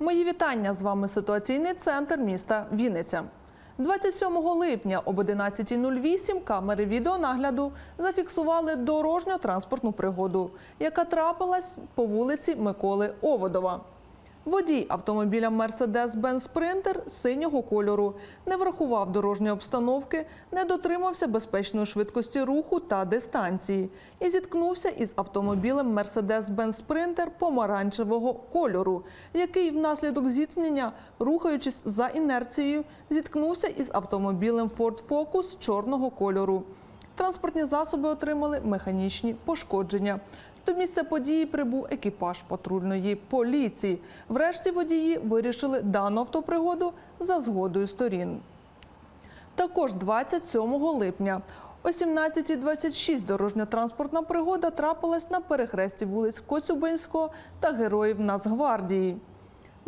Мої вітання з вами ситуаційний центр міста Вінниця. 27 липня об 11.08 камери відеонагляду зафіксували дорожньо-транспортну пригоду, яка трапилась по вулиці Миколи Оводова. Водій автомобіля Mercedes-Benz Sprinter синього кольору не врахував дорожньої обстановки, не дотримався безпечної швидкості руху та дистанції і зіткнувся із автомобілем Mercedes-Benz Sprinter помаранчевого кольору, який внаслідок зіткнення, рухаючись за інерцією, зіткнувся із автомобілем Ford Focus чорного кольору. Транспортні засоби отримали механічні пошкодження. До місця події прибув екіпаж патрульної поліції. Врешті водії вирішили дану автопригоду за згодою сторін. Також 27 липня о 17.26 дорожньо-транспортна пригода трапилась на перехресті вулиць Коцюбинського та Героїв Нацгвардії.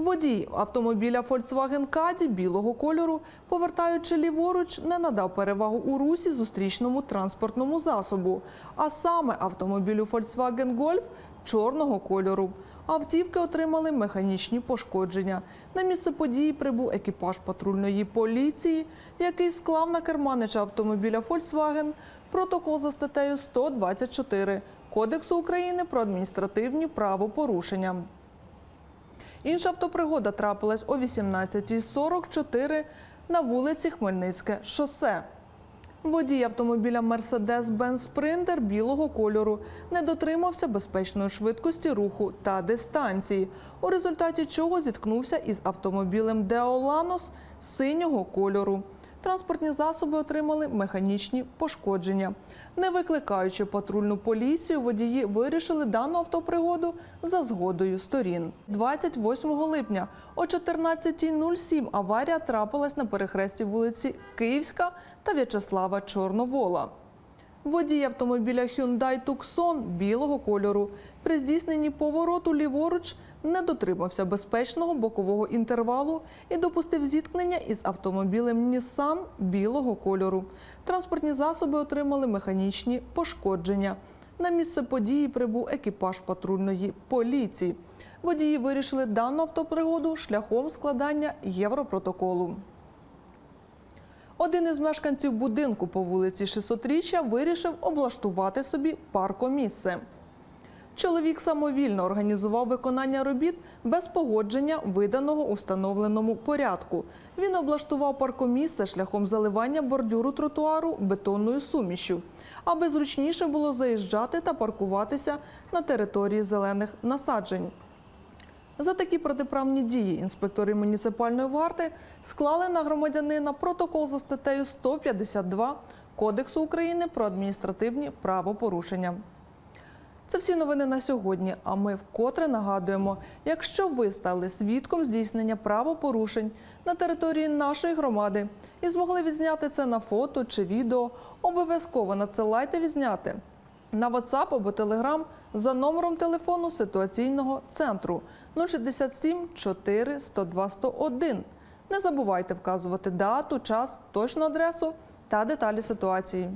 Водій автомобіля Volkswagen Caddy білого кольору, повертаючи ліворуч, не надав перевагу у русі зустрічному транспортному засобу, а саме автомобілю Volkswagen Golf чорного кольору. Автівки отримали механічні пошкодження. На місце події прибув екіпаж патрульної поліції, який склав на керманича автомобіля Volkswagen протокол за статтею 124 Кодексу України про адміністративні правопорушення. Інша автопригода трапилась о 18.44 на вулиці Хмельницьке шосе. Водій автомобіля Mercedes-Benz Sprinter білого кольору не дотримався безпечної швидкості руху та дистанції, у результаті чого зіткнувся із автомобілем Deolanos синього кольору. Транспортні засоби отримали механічні пошкодження. Не викликаючи патрульну поліцію, водії вирішили дану автопригоду за згодою сторін. 28 липня о 14.07 аварія трапилась на перехресті вулиці Київська та В'ячеслава Чорновола. Водій автомобіля Hyundai Tucson білого кольору при здійсненні повороту ліворуч не дотримався безпечного бокового інтервалу і допустив зіткнення із автомобілем Nissan білого кольору. Транспортні засоби отримали механічні пошкодження. На місце події прибув екіпаж патрульної поліції. Водії вирішили дану автопригоду шляхом складання європротоколу. Один із мешканців будинку по вулиці 600-річчя вирішив облаштувати собі паркомісце. Чоловік самовільно організував виконання робіт без погодження, виданого у встановленому порядку. Він облаштував паркомісце шляхом заливання бордюру тротуару бетонною сумішю, аби зручніше було заїжджати та паркуватися на території зелених насаджень. За такі протиправні дії інспектори муніципальної варти склали на громадянина протокол за статтею 152 Кодексу України про адміністративні правопорушення. Це всі новини на сьогодні. А ми вкотре нагадуємо, якщо ви стали свідком здійснення правопорушень на території нашої громади і змогли відзняти це на фото чи відео, обов'язково надсилайте відзняти на WhatsApp або Telegram за номером телефону ситуаційного центру 067 4 102 101. Не забувайте вказувати дату, час, точну адресу та деталі ситуації.